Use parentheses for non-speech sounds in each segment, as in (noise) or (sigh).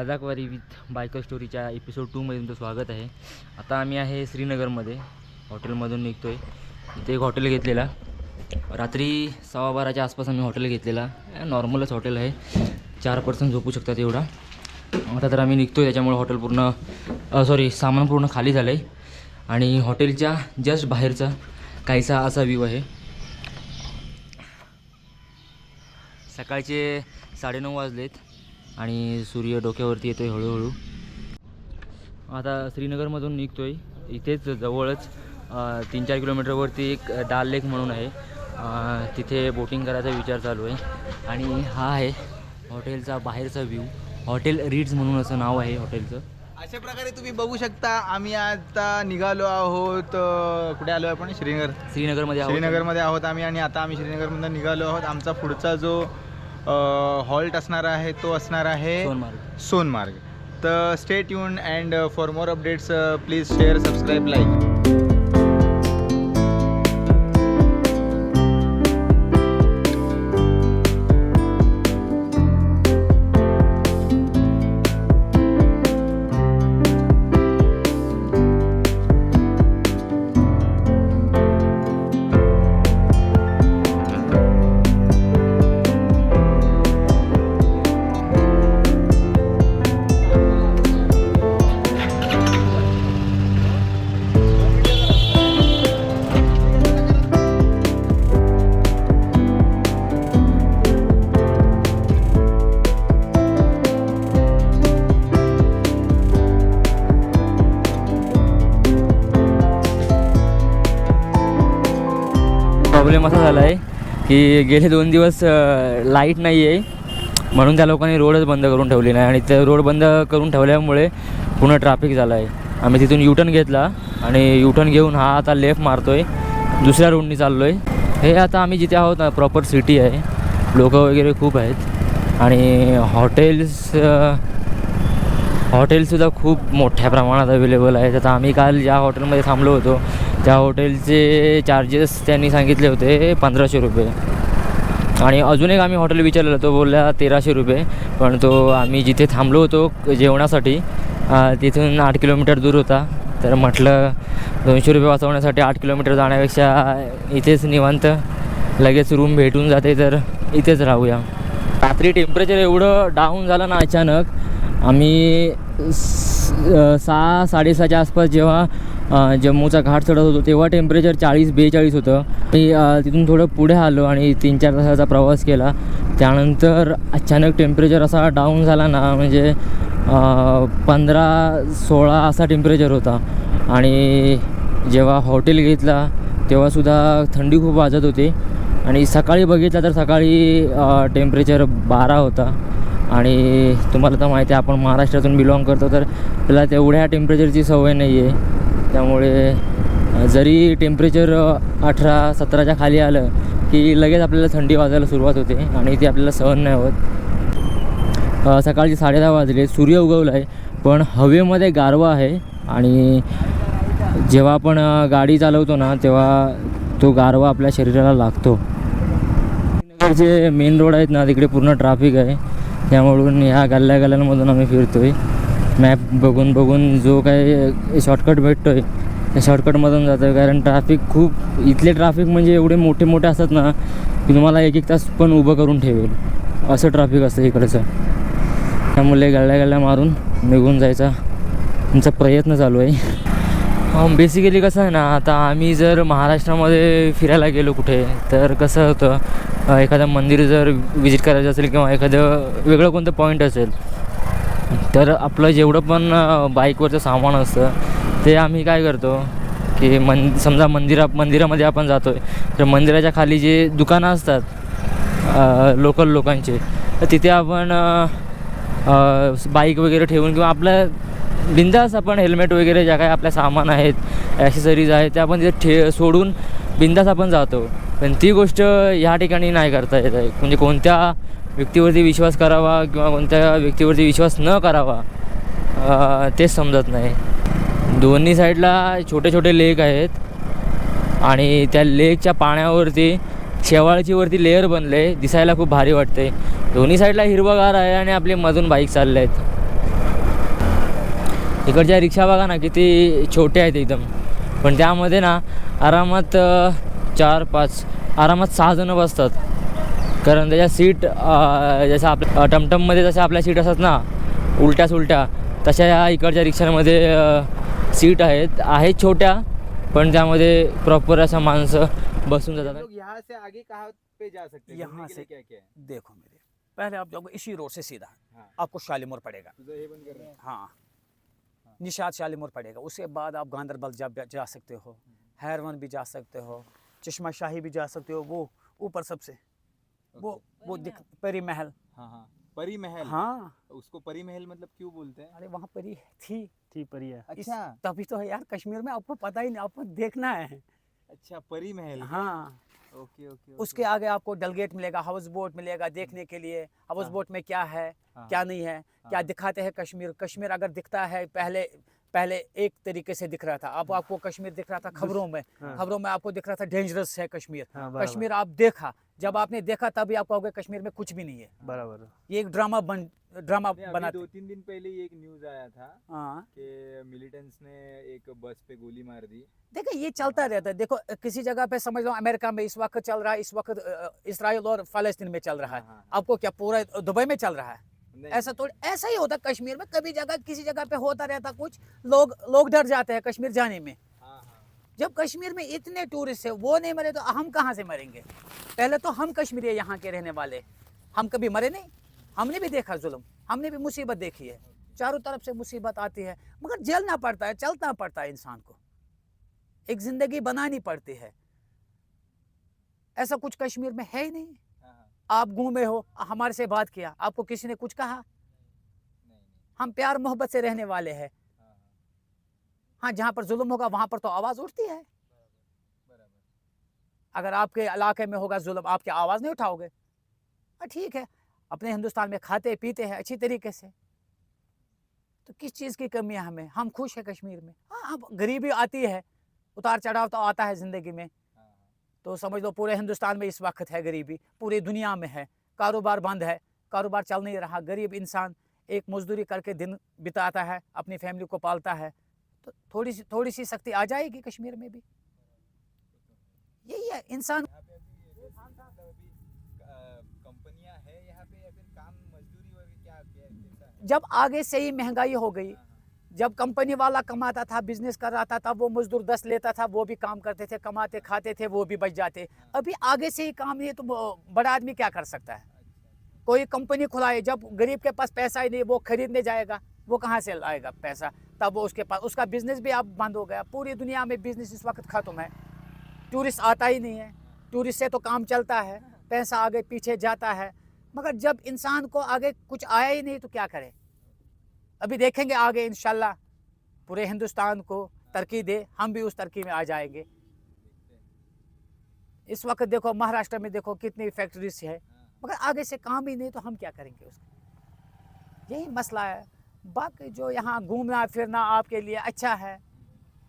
लडाखवारी with biker स्टोरीच्या episode टूमध्ये तुमचं स्वागत आहे. आता आम्ही आहे श्रीनगरमध्ये. हॉटेलमधून निघतो आहे इथे एक हॉटेल घेतलेला. रात्री सव्वा बाराच्या आसपास आम्ही हॉटेल घेतलेला. नॉर्मलच हॉटेल आहे. चार पर्सन झोपू शकतात एवढा. आता तर आम्ही निघतो आहे त्याच्यामुळे हॉटेल पूर्ण सॉरी सामान पूर्ण खाली झालं आहे आणि हॉटेलच्या जस्ट बाहेरचा काहीसा असा व्ह्यू आहे. सकाळचे साडेनऊ वाजलेत. आणि सूर्य डोक्यावरती येतो आहे हळूहळू. आता श्रीनगरमधून निघतो आहे इथेच जवळच तीन चार किलोमीटरवरती एक डाल लेक म्हणून आहे. तिथे बोटिंग करायचा विचार चालू आहे. आणि हा आहे हॉटेलचा बाहेरचा व्ह्यू. हॉटेल रीड्स म्हणून असं नाव आहे हॉटेलचं. अशा प्रकारे तुम्ही बघू शकता आम्ही आता निघालो आहोत कुठे आलो आपण? श्रीनगर. श्रीनगरमध्ये आहोत. श्रीनगरमध्ये आहोत आम्ही आणि आता आम्ही श्रीनगरमधून निघालो आहोत. आमचा पुढचा जो हॉल्ट असणार आहे तो असणार आहे सोनमार्ग. सोनमार्ग. तर stay युन and for more updates please share subscribe like की गेले दोन दिवस लाइट नाही आहे म्हणून त्या लोकांनी रोडच बंद करून ठेवली नाही. आणि ते रोड बंद करून ठेवल्यामुळे पूर्ण ट्रॅफिक झालं आहे आम्ही तिथून युटर्न घेतला आणि युटर्न घेऊन हा आता लेफ्ट मारतो आहे दुसऱ्या रोडनी चाललो आहे हे आता आम्ही जिथे आहोत ना प्रॉपर सिटी आहे. लोक वगैरे खूप आहेत. आणि हॉटेल्स हॉटेलसुद्धा खूप मोठ्या प्रमाणात अवेलेबल आहेत. आता आम्ही काल ज्या हॉटेलमध्ये थांबलो होतो त्या हॉटेलचे चार्जेस त्यांनी सांगितले होते पंधराशे रुपये. आणि अजून एक आम्ही हॉटेल विचारलेलं तो बोलला तेराशे रुपये. पण तो आम्ही जिथे थांबलो होतो जेवणासाठी तिथून आठ किलोमीटर दूर होता. तर म्हटलं दोनशे रुपये वाचवण्यासाठी आठ किलोमीटर जाण्यापेक्षा इथेच निवांत लगेच रूम भेटून जाते तर इथेच राहूया. रात्री टेम्परेचर एवढं डाऊन झालं ना अचानक आम्ही सहा साडेसहाच्या आसपास जेव्हा जम्मूचा घाट चढत होतो तेव्हा टेम्परेचर चाळीस बेचाळीस होतं. मी तिथून थोडं पुढे आलो आणि तीन चार तासाचा प्रवास केला. त्यानंतर अचानक टेम्परेचर असा डाऊन झाला ना म्हणजे पंधरा सोळा असा टेम्परेचर होता. आणि जेव्हा हॉटेल घेतला तेव्हासुद्धा थंडी खूप वाजत होती. आणि सकाळी बघितलं तर सकाळी टेम्परेचर बारा होता. आणि तुम्हाला तर माहिती आहे आपण महाराष्ट्रातून बिलॉंग करतो तर त्याला तेवढ्या टेम्परेचरची सवय नाही आहे त्यामुळे जरी टेम्परेचर अठरा सतराच्या खाली आलं की लगेच आपल्याला थंडी वाजायला सुरुवात होते आणि ती आपल्याला सहन नाही होत. सकाळची सकाळचे साडेदहा वाजले सूर्य उगवला आहे पण हवेमध्ये गारवा आहे आणि जेव्हा आपण गाडी चालवतो ना तेव्हा तो गारवा आपल्या शरीराला लागतो. जे मेन रोड आहेत ना तिकडे पूर्ण ट्रॅफिक आहे. त्यामुळं ह्या गल्ल्या गल्ल्यांमधून आम्ही फिरतो आहे मॅप बघून बघून जो काही शॉर्टकट भेटतो आहे त्या शॉर्टकटमधून जातो आहे कारण ट्रॅफिक खूप इथले ट्रॅफिक म्हणजे एवढे मोठे मोठे असतात ना की तुम्हाला एक एक तास पण उभं करून ठेवेल. असं ट्रॅफिक असतं इकडचं. त्यामुळे गळल्या गळल्या मारून निघून जायचा आमचा प्रयत्न चालू आहे. बेसिकली कसं आहे ना आता आम्ही जर महाराष्ट्रामध्ये फिरायला गेलो कुठे तर कसं होतं एखादं मंदिर जर विजिट करायचं असेल किंवा एखादं वेगळं कोणतं पॉईंट असेल तर आपलं जेवढं पण बाईकवरचं सामान असतं ते आम्ही काय करतो की मन समजा मंदिरा मंदिरामध्ये आपण जातो आहे तर मंदिराच्या खाली जे दुकानं असतात लोकल लोकांचे तर तिथे आपण बाईक वगैरे ठेवून किंवा आपल्या बिंदास आपण हेल्मेट वगैरे ज्या काही आपल्या सामान आहेत ॲक्सेसरीज आहेत त्या आपण तिथे ठे सोडून बिंदास आपण जातो. पण ती गोष्ट ह्या ठिकाणी नाही करता येत आहे. म्हणजे कोणत्या व्यक्तीवरती विश्वास करावा किंवा कोणत्या व्यक्तीवरती विश्वास न करावा तेच समजत नाही. दोन्ही साईडला छोटे छोटे लेक आहेत आणि त्या लेकच्या पाण्यावरती शेवाळची वरती लेअर बनले दिसायला खूप भारी वाटते. दोन्ही साईडला हिरवगार आहे आणि आपले मधून बाईक चालले आहेत. इकडच्या रिक्षा बघा ना किती छोटे आहेत एकदम. पण त्यामध्ये ना आरामात चार पाच आरामात सहा जणं बसतात. कारण त्याच्या सीट अ, जसं आपल्या टमटममध्ये जसं आपल्या सीट असतात ना उलट्या सुलट्या तशा या इकडच्या रिक्षांमध्ये सीट आहेत आहेत छोट्या पण त्यामध्ये प्रॉपर असं माणसं बसून जातात. लोग यहाँ से आगे कहाँ पे जा सकते हैं? यहाँ घूमने के लिए से- क्या क्या है? देखो मेरे पहले आप जाओगे इसी रोड से सीधा हाँ। आपको शालीमार पड़ेगा। तुझं हे बंद कर रहा है? हाँ। निशात शालीमार पड़ेगा। उसके बाद आप गांधरबल जा जा सकते हो हैरवन भी जा सकते हो चश्मा शाही भी जा सकते हो वो ऊपर सबसे। वो वो दिख परी महल हाँ हाँ। परी महल हाँ। उसको परी महल मतलब क्यों बोलते हैं? अरे वहाँ परी थी। थी पर है। अच्छा। तभी तो है यार कश्मीर में आपको पता ही नहीं आपको देखना है। अच्छा परी महल हाँ। ओके ओके उसके आगे आपको डलगेट मिलेगा हाउस बोट मिलेगा देखने के लिए। हाउस हाँ। बोट में क्या है हाँ, क्या नहीं है क्या हाँ। दिखाते हैं कश्मीर? कश्मीर अगर दिखता है पहले पहले एक तरीके से दिख रहा था। अब आपको कश्मीर दिख रहा था खबरों में। हाँ। खबरों में आपको दिख रहा था डेंजरस है कश्मीर। हाँ, कश्मीर आप देखा जब आपने देखा तभी आपको कहोगे कश्मीर में कुछ भी नहीं है। बराबर। ये एक ड्रामा बन ड्रामा बना दो तीन दिन पहले ही एक न्यूज़ आया था हाँ। कि मिलिटेंट्स ने एक बस पे गोली मार दी। देखो ये चलता रहता है। देखो किसी जगह पे समझ लो अमेरिका में इस वक्त चल रहा है इस वक्त इसराइल और फलस्तीन में चल रहा है। हाँ, हाँ, आपको क्या पूरा दुबई में चल रहा है? ऐसा थोड़ी ऐसा ही होता कश्मीर में। कभी जगह किसी जगह पे होता रहता कुछ। लोग लोग डर जाते हैं कश्मीर जाने में। जब कश्मीर में इतने टूरिस्ट है, वो नहीं मरे तो हम कहाँ से मरेंगे? पहले तो हम कश्मीरी यहाँ के रहने वाले। हम कभी मरे नहीं। हमने भी देखा जुल्म। हमने भी मुसीबत देखी है। चारों तरफ़ से मुसीबत आती है। मगर झेलना पड़ता है चलना पड़ता है इंसान को। एक ज़िंदगी बनानी पड़ती है। ऐसा कुछ कश्मीर में है ही नहीं। आप घूमे हो, हमारे से बात किया, आपको किसी ने कुछ कहा? हम प्यार मोहब्बत से रहने वाले हैं। हाँ, जहाँ पर जुल्म होगा वहाँ पर तो आवाज़ उठती है। अगर आपके इलाके में होगा जुल्म आप क्या आवाज़ नहीं उठाओगे। हाँ ठीक है अपने हिंदुस्तान में खाते पीते हैं अच्छी तरीके से। तो किस चीज़ की कमी है हमें? हम खुश हैं कश्मीर में। हाँ अब गरीबी आती है उतार चढ़ाव तो आता है ज़िंदगी में। तो समझ लो पूरे हिंदुस्तान में इस वक्त है गरीबी पूरी दुनिया में है। कारोबार बंद है कारोबार चल नहीं रहा। गरीब इंसान एक मजदूरी करके दिन बिताता है अपनी फैमिली को पालता है। तो थोड़ी सी थोड़ी सी सख्ती आ जाएगी कश्मीर में भी। यही है इंसान मतलब है या है जब आगे से ही महँगाई हो गई हाँ, हाँ, जब कंपनी वाला कमाता था बिज़नेस कर रहा था तब वो मजदूर दस लेता था वो भी काम करते थे कमाते खाते थे वो भी बच जाते। अभी आगे से ही काम है तो बड़ा आदमी क्या कर सकता है? अच्छा। कोई कंपनी खुलाए जब गरीब के पास पैसा ही नहीं वो खरीदने जाएगा। वो कहाँ से लाएगा पैसा? तब वो उसके पास, उसका बिज़नेस भी अब बंद हो गया। पूरी दुनिया में बिज़नेस इस वक्त ख़त्म है। टूरिस्ट आता ही नहीं है। टूरिस्ट से तो काम चलता है। पैसा आगे पीछे जाता है। मगर जब इंसान को आगे कुछ आया ही नहीं तो क्या करे? अभी देखेंगे आगे इन पूरे हिंदुस्तान को तरक्की दे। हम भी उस तरक्की में आ जाएँगे। इस वक्त देखो, महाराष्ट्र में देखो, कितनी फैक्ट्रीज है। मगर आगे से काम ही नहीं तो हम क्या करेंगे उसका? यही मसला है। बाकी जो यहाँ घूमना, फिरना आपके लिए अच्छा है,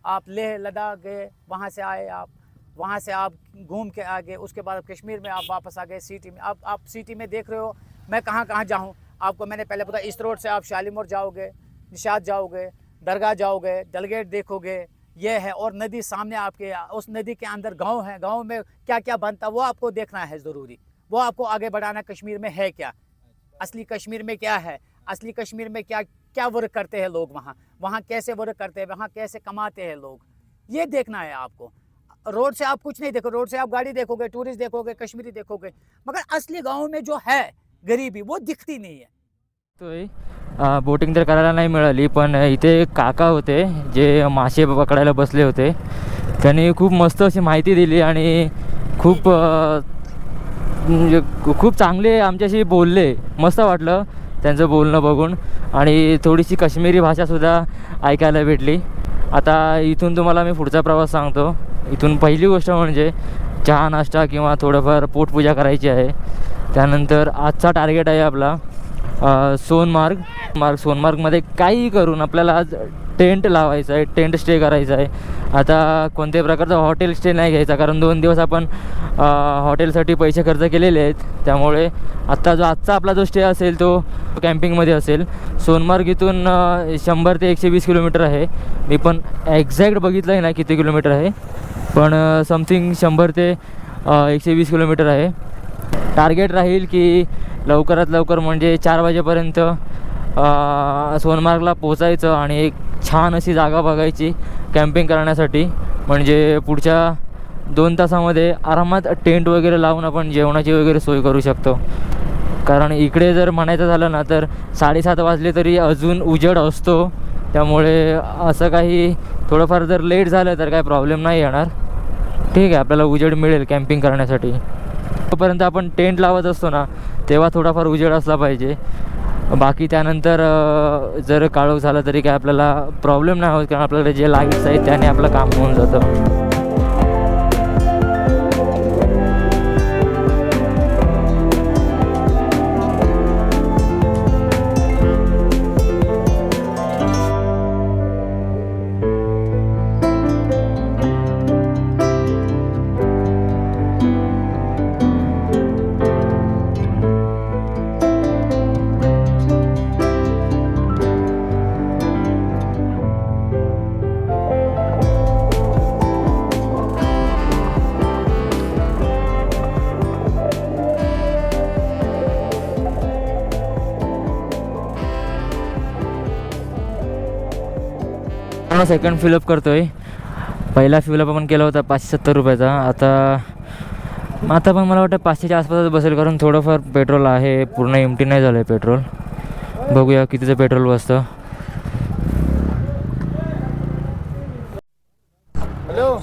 आप लेह, लद्दाख गए, वहाँ से आए आप, वहाँ से आप घूम के आ गए, उसके बाद कश्मीर में आप वापस आ गए, सिटी में। आप आप सिटी में देख रहे हो, मैं कहाँ कहाँ जाऊँ? आपको मैंने पहले बताया, इस रोड से आप शालीमोर जाओगे निशात जाओगे, दरगाह जाओगे डलगेट देखोगे, ये है, और नदी सामने आपके, उस नदी के अंदर गाँव है, गाँव में क्या क्या बनता, वो आपको देखना है ज़रूरी। वो आपको आगे बढ़ाना कश्मीर में है क्या? असली कश्मीर में क्या है? असली कश्मीर में क्या क्या वर्क करते हैं लोग वहाँ? वहाँ कैसे वर्क करते हैं? वहाँ कैसे कमाते हैं लोग? ये देखना है आपको। रोड से आप कुछ नहीं देखो रोड से आप गाड़ी देखोगे टूरिस्ट देखोगे कश्मीरी देखोगे मगर असली गाँव में जो है गरीबी वो दिखती नहीं है। तोय बोटिंग तर करायला नाही मिळाली पण इथे काका होते जे मासे पकडायला बसले होते त्यांनी खूप मस्त अशी माहिती दिली आणि खूप म्हणजे खूप चांगले आमच्याशी बोलले. मस्त वाटलं. त्यांचं बोलणं बघून. आणि थोडीशी काश्मीरी भाषासुद्धा ऐकायला भेटली. आता इथून तुम्हाला मी पुढचा प्रवास सांगतो. इथून पहिली गोष्ट म्हणजे चहा नाश्ता किंवा थोडंफार पोटपूजा करायची आहे. त्यानंतर आजचा टार्गेट आहे आपला सोनमार्ग. मार्ग सोनमार्गमध्ये काहीही करून आपल्याला आज टेंट लावायचा आहे टेंट स्टे करायचा आहे. आता कोणत्याही प्रकारचा हॉटेल स्टे नाही घ्यायचा कारण दोन दिवस आपण हॉटेलसाठी पैसे खर्च केलेले आहेत. त्यामुळे आत्ता जो आजचा आपला जो स्टे असेल तो कॅम्पिंगमध्ये असेल. सोनमार्ग इथून शंभर ते एकशे वीस किलोमीटर आहे. मी पण एक्झॅक्ट बघितलं आहे ना किती किलोमीटर आहे. पण समथिंग शंभर ते एकशे वीस किलोमीटर आहे. टार्गेट राहील की लवकरात लवकर म्हणजे चार वाजेपर्यंत सोनमार्गला पोचायचं आणि एक छान अशी जागा बघायची कॅम्पिंग करण्यासाठी. म्हणजे पुढच्या दोन तासामध्ये आरामात टेंट वगैरे लावून आपण जेवणाची वगैरे सोय करू शकतो. कारण इकडे जर म्हणायचं झालं ना तर साडेसात वाजले तरी अजून उजेड असतो. त्यामुळे असं काही थोडंफार जर लेट झालं तर काही प्रॉब्लेम नाही येणार. ठीक आहे आपल्याला उजेड मिळेल कॅम्पिंग करण्यासाठी. तोपर्यंत आपण टेंट लावत असतो ना तेव्हा थोडाफार उजेड असला पाहिजे. बाकी त्यानंतर जर काळोख झाला तरी काय आपल्याला प्रॉब्लेम नाही होत कारण आपल्याकडे जे लाईट्स आहेत त्याने आपलं काम होऊन जातं. पूर्ण सेकंड फिलअप करतोय. पहिला फिलअप आपण केला होता पाचशे सत्तर रुपयाचा. आता आता पण मला वाटतं पाचशेच्या आसपासच बसेल कारण थोडंफार पेट्रोल आहे पूर्ण एमटी नाही झालं आहे पेट्रोल बघूया कितीचं पेट्रोल बसतं. हॅलो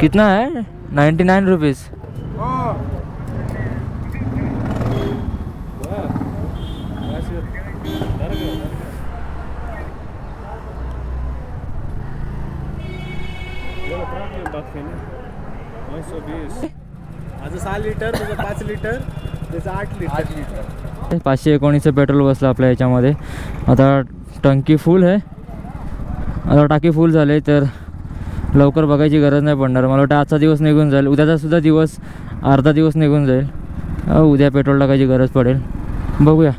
कितना है नाइन्टी नाइन रुपीज़ माझं सहा लिटर तुझं पाच लिटर त्याचं आठ लिटर. आठ लिटर. पाचशे एकोणीसचं पेट्रोल बसलं आपल्या याच्यामध्ये. आता टंकी फुल आहे. आता टाकी फुल झाले तर लवकर बघायची गरज नाही पडणार. मला वाटतं आजचा दिवस निघून जाईल. उद्याचा सुद्धा दिवस अर्धा दिवस निघून जाईल. उद्या पेट्रोल टाकायची गरज पडेल. बघूया.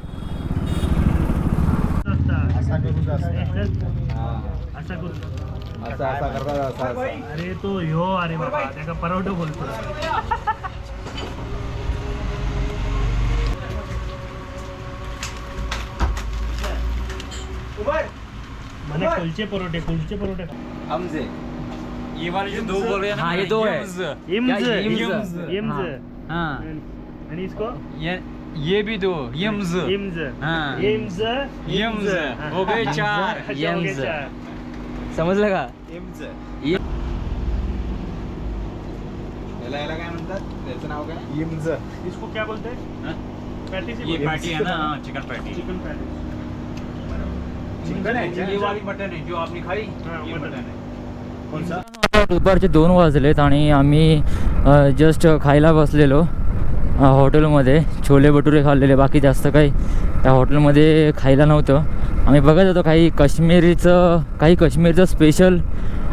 असा असं करता असा अरे तो ह्यो अरे बाबा. त्याका परवडो बोलतो म्हणे कुलचे परोठे कुलचे परोठे. हमजे. हाँ ये दो है। इम्ज इम्ज इम्ज? इम्ज हाँ आणि इसको? ये ये भी दो. यम्स इम्ज हाँ। इम्ज यम्स हाँ. हो गए चार. अच्छा, हो गए यम्ज. चार. समजलं का? ये- याला याला काय म्हणतात? त्याचं नाव काय? इमज इसको क्या बोलते हैं? हाँ? पैटीस ही ये बोलते हैं. पैटी है ना? हाँ, chicken patty chicken patties chicken आहे ये वाली मटन है जो आपने खाई हाँ, ये मटन। मटन है कोणसा आता दुपारचे दोन वाजलेत आणि आम्ही जस्ट खायला बसलेलो हॉटेलमध्ये. छोले भटुरे खाल्लेले बाकी जास्त काही त्या हॉटेलमध्ये खायला नव्हतं. आम्ही बघत होतो काही काश्मीरीचं काही काश्मीरचं स्पेशल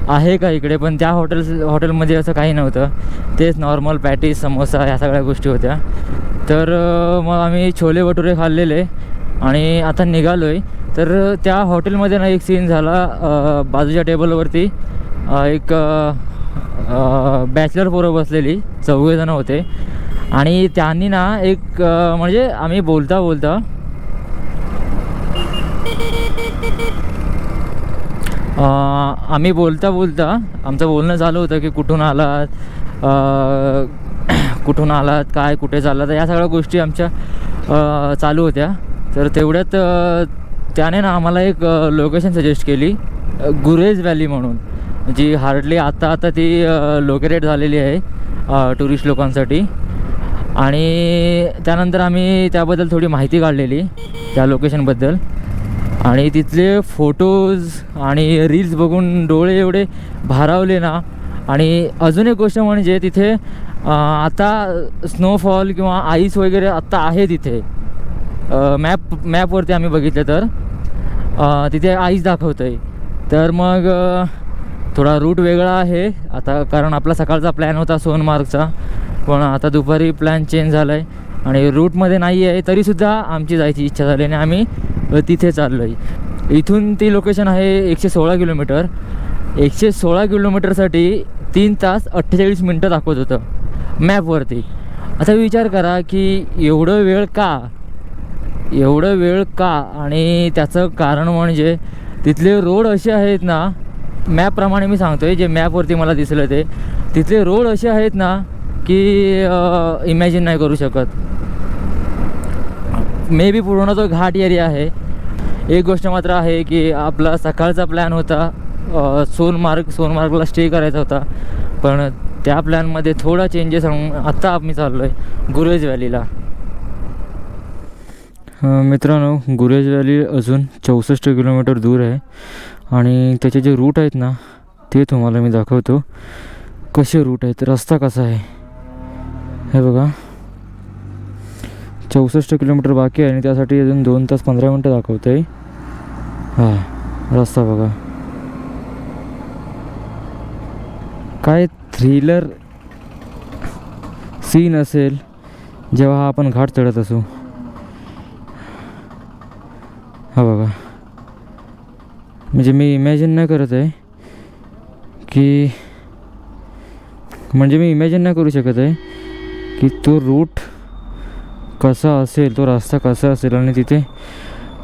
आहे का इकडे? पण त्या हॉटेल हॉटेलमध्ये असं काही नव्हतं. तेच नॉर्मल पॅटीस समोसा ह्या सगळ्या गोष्टी होत्या. तर मग आम्ही छोले भटुरे खाल्लेले. आणि आता निघालो आहे तर त्या हॉटेलमध्ये ना एक सीन झाला बाजूच्या टेबलवरती. एक बॅचलर पोरं बसलेली चौघेजणं होते. आणि त्यांनी ना एक म्हणजे आम्ही बोलता बोलता आम्ही बोलता बोलता आमचं बोलणं झालं होतं की कुठून आलात? (clears throat) कुठून आलात? काय कुठे चाललात? या सगळ्या गोष्टी आमच्या चालू होत्या. तर तेवढ्यात त्याने ना आम्हाला एक लोकेशन सजेस्ट केली गुरेज व्हॅली म्हणून. जी हार्डली आता आता ती लोकेटेड झालेली आहे टुरिस्ट लोकांसाठी. आणि त्यानंतर आम्ही त्याबद्दल थोडी माहिती काढलेली त्या लोकेशनबद्दल आणि तिथले फोटोज आणि रील्स बघून डोळे एवढे भारावले ना. आणि अजून एक गोष्ट म्हणजे तिथे आता स्नोफॉल किंवा आईस वगैरे आत्ता आहे तिथे. मॅप मॅपवरती आम्ही बघितलं तर तिथे आईस दाखवतं आहे तर मग थोडा रूट वेगळा आहे. आता कारण आपला सकाळचा प्लॅन होता सोनमार्गचा पण आता दुपारी प्लॅन चेंज झाला आहे आणि रूटमध्ये नाही आहे तरीसुद्धा आमची जायची इच्छा झाली आणि आम्ही तिथे चाललो आहे इथून ती लोकेशन आहे एकशे सोळा किलोमीटर एकशे सोळा किलोमीटरसाठी तीन तास अठ्ठेचाळीस मिनटं दाखवत होतं मॅपवरती आता विचार करा की एवढं वेळ का? एवढं वेळ का? आणि त्याचं कारण म्हणजे तिथले रोड असे आहेत ना मॅपप्रमाणे मी सांगतो आहे जे मॅपवरती मला दिसलं ते. तिथले रोड असे आहेत ना की इमॅजिन नाही करू शकत. मे बी पूर्ण तो घाट एरिया आहे. एक गोष्ट मात्र आहे की आपला सकाळचा प्लॅन होता सोनमार्ग सोनमार्गला स्टे करायचा होता. पण त्या प्लॅनमध्ये थोडा चेंजेस आत्ता आम्ही चाललो आहे गुरेज व्हॅलीला मित्रांनो गुरेज व्हॅली अजून चौसष्ट किलोमीटर दूर आहे. आणि त्याचे जे रूट आहेत ना ते तुम्हाला मी दाखवतो. कसे रूट आहेत रस्ता कसा आहे? हे बघा. चौसष्ट किलोमीटर बाकी आहे आणि त्यासाठी अजून दोन तास पंधरा मिनटं दाखवतं आहे हां रस्ता बघा. काय थ्रिलर सीन असेल जेव्हा आपण घाट चढत असू. हा बघा म्हणजे मी इमॅजिन नाही करत आहे की म्हणजे मी इमॅजिन नाही करू शकत आहे की तो रूट कसा असेल तो रस्ता कसा असेल आणि तिथे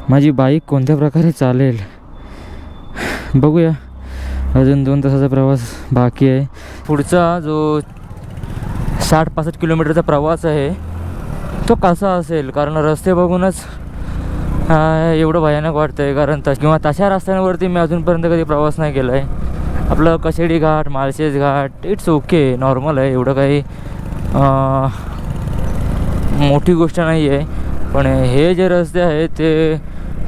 माझी बाईक कोणत्या प्रकारे चालेल? बघूया. अजून दोन तासाचा प्रवास बाकी आहे. पुढचा जो साठ पासष्ट किलोमीटरचा प्रवास आहे तो कसा असेल? कारण रस्ते बघूनच एवढं भयानक वाटतं आहे कारण तस किंवा तशा रस्त्यांवरती मी अजूनपर्यंत कधी प्रवास नाही केला आहे आपलं Kashedi Ghat Malshej Ghat it's okay normal आहे एवढं काही मोठी गोष्ट नाही आहे पण हे जे रस्ते आहेत ते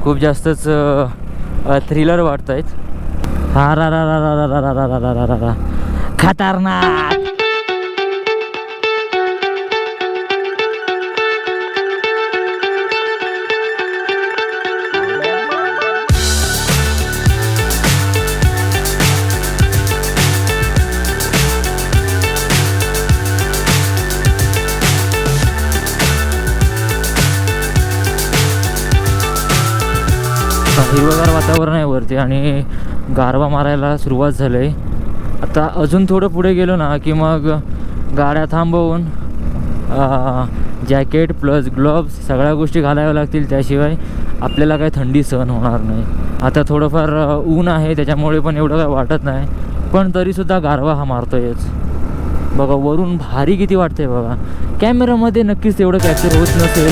खूप जास्तच थ्रिलर वाटत आहेत हा रा रा रा रा रा रा रा रा रा रा रा रा खतरनाक वातावरण आहे वरती आणि गारवा मारायला सुरुवात झाली आहे आता अजून थोडं पुढे गेलो ना की मग गाड्या थांबवून जॅकेट प्लस ग्लोव्स सगळ्या गोष्टी घालाव्या लागतील. त्याशिवाय आपल्याला काही थंडी सहन होणार नाही. आता थोडंफार ऊन आहे त्याच्यामुळे पण एवढं काय वाटत नाही. पण तरीसुद्धा गारवा हा मारतोयच. बघा वरून भारी किती वाटते बघा. कॅमेरामध्ये नक्कीच तेवढं कॅप्चर होत नसेल.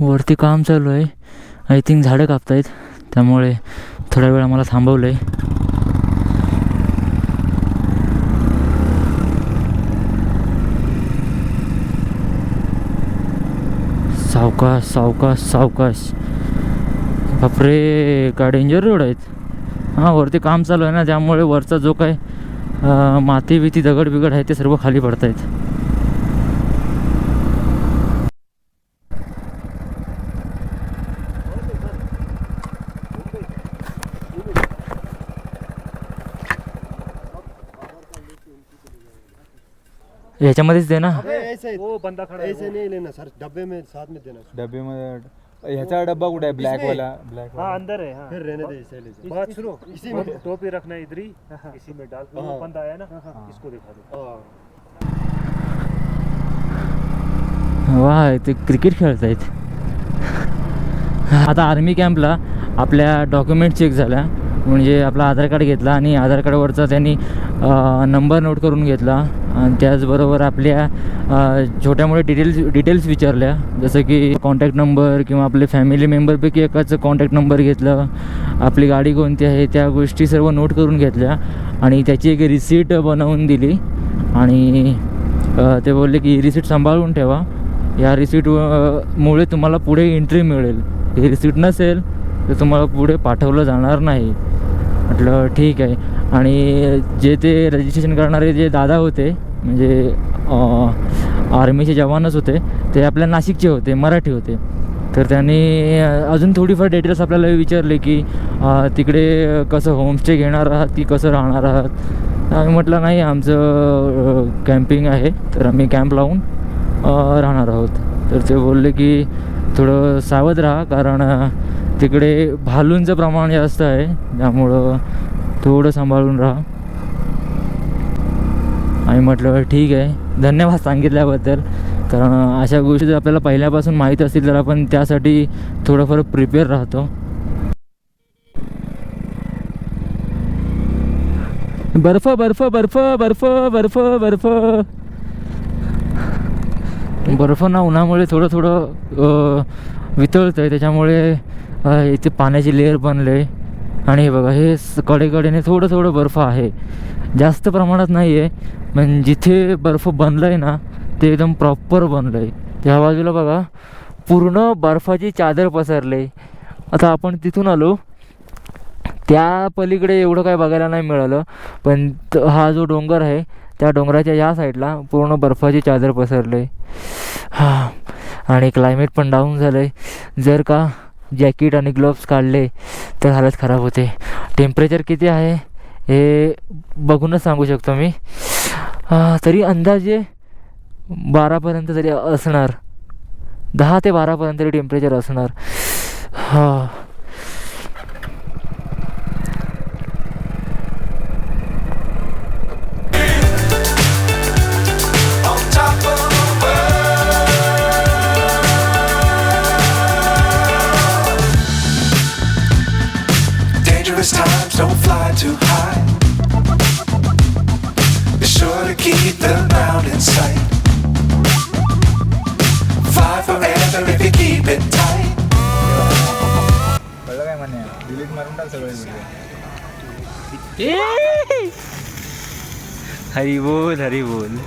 वरती काम चालू आहे. आय थिंक झाडं कापतायत. त्यामुळे थोड्या वेळ आम्हाला थांबवलं आहे सावकाश सावकाश सावकाश. बापरे का डेंजर रोड आहेत? हां वरती काम चालू आहे ना त्यामुळे वरचा जो काय माती बिती दगड बिगड आहे ते सर्व खाली पडत आहेत ह्याच्यामध्येच दे ना. ऐसे वो बंदा खड़ा ऐसे नहीं लेना सर डब्बे में साथ में देना। डब्बेमध्ये ह्याचा डब्बा कुठे आहे ब्लॅक वाला ब्लॅक हाँ अंदर है हाँ। फिर रहने दे ऐसे ले बात सुनो इसी वो में टोपी रखना इधर ही इसी में डाल वो। बंदा आया ना इसको दिखा दो। वा ते क्रिकेट खेळत आहेत आता आर्मी कॅम्पला आपल्या डॉक्युमेंट चेक झाल्या. म्हणजे आपला आधार कार्ड घेतला आणि आधार कार्डवरचा त्यांनी नंबर नोट करून घेतला. आणि त्याचबरोबर आपल्या छोट्या मोठ्या डिटेल्स डिटेल्स विचारल्या. जसं की कॉन्टॅक्ट नंबर किंवा आपले फॅमिली मेंबरपैकी एकाचं कॉन्टॅक्ट नंबर घेतलं. आपली गाडी कोणती आहे त्या गोष्टी सर्व नोट करून घेतल्या. आणि त्याची एक रिसीट बनवून दिली. आणि ते बोलले की ही रिसीट सांभाळून ठेवा. या रिसीट मुळे तुम्हाला पुढे एंट्री मिळेल. ही रिसीट नसेल तर तुम्हाला पुढे पाठवलं जाणार नाही. म्हटलं ठीक आहे. आणि जे ते रजिस्ट्रेशन करणारे जे दादा होते म्हणजे आर्मीचे जवानच होते ते आपल्या नाशिकचे होते मराठी होते. तर त्यांनी अजून थोडीफार डिटेल्स आपल्याला विचारले की तिकडे कसं होमस्टे घेणार आहात की कसं राहणार आहात? आम्ही म्हटलं नाही आमचं कॅम्पिंग आहे तर आम्ही कॅम्प लावून राहणार आहोत. तर ते बोलले की थोडं सावध राहा कारण तिकडे भालूंचं प्रमाण जास्त आहे त्यामुळं थोडं सांभाळून राहा. आणि म्हटलं ठीक आहे. धन्यवाद सांगितल्याबद्दल. कारण अशा गोष्टी जर आपल्याला पहिल्यापासून माहीत असतील तर आपण त्यासाठी थोडंफार प्रिपेअर राहतो. बर्फ बर्फ बर्फ बर्फ बर्फ बर्फ. बर्फ ना उन्हामुळे थोडं थोडं वितळतं आहे त्याच्यामुळे इथे पाण्याची लेअर बनले आणि हे बघा हे स- कडेकडेने थोडं थोडं बर्फ आहे. जास्त प्रमाणात नाही आहे पण जिथे बर्फ बनलं आहे ना ते एकदम प्रॉपर बनलं आहे त्या बाजूला बघा पूर्ण बर्फाची चादर पसरले. आता आपण तिथून आलो. त्या पलीकडे एवढं काय बघायला नाही मिळालं पण हा जो डोंगर आहे त्या डोंगराच्या या साईडला पूर्ण बर्फाची चादर पसरले. हां आणि क्लायमेट पण डाऊन झालं आहे जर का जॅकेट आणि ग्लोव्स काढले तर हालत खराब होते. टेम्परेचर किती आहे हे बघूनच सांगू शकतो मी. तरी अंदाजे बारापर्यंत तरी असणार. दहा ते बारापर्यंत तरी टेम्परेचर असणार. हां. too high. Be sure to keep the ground in sight. Fly forever if you keep it tight. कळलं काय म्हणे डिलीट मारून टाक सगळे व्हिडिओ हरी बोल हरी बोल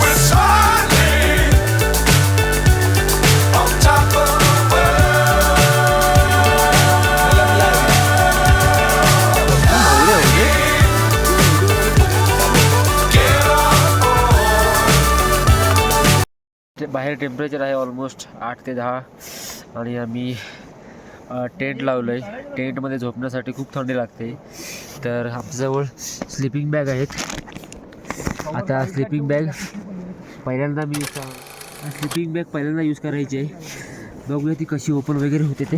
We're soaring बाहेर टेम्परेचर आहे ऑलमोस्ट आठ ते दहा. आणि आम्ही टेंट लावलं आहे टेंटमध्ये झोपण्यासाठी खूप थंडी लागते. तर आमच्याजवळ स्लिपिंग बॅग आहेत. आता स्लिपिंग बॅग पहिल्यांदा मी यूज स्लिपिंग बॅग पहिल्यांदा यूज करायची आहे. बघूया ती कशी ओपन वगैरे होते ते.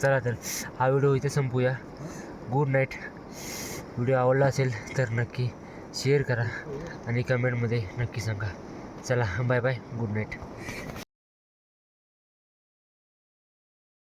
चला तर हा व्हिडिओ इथे संपूया. गुड नाईट व्हिडिओ आवडला असेल तर नक्की शेअर करा आणि कमेंटमध्ये नक्की सांगा. चला बाय बाय गुड नाईट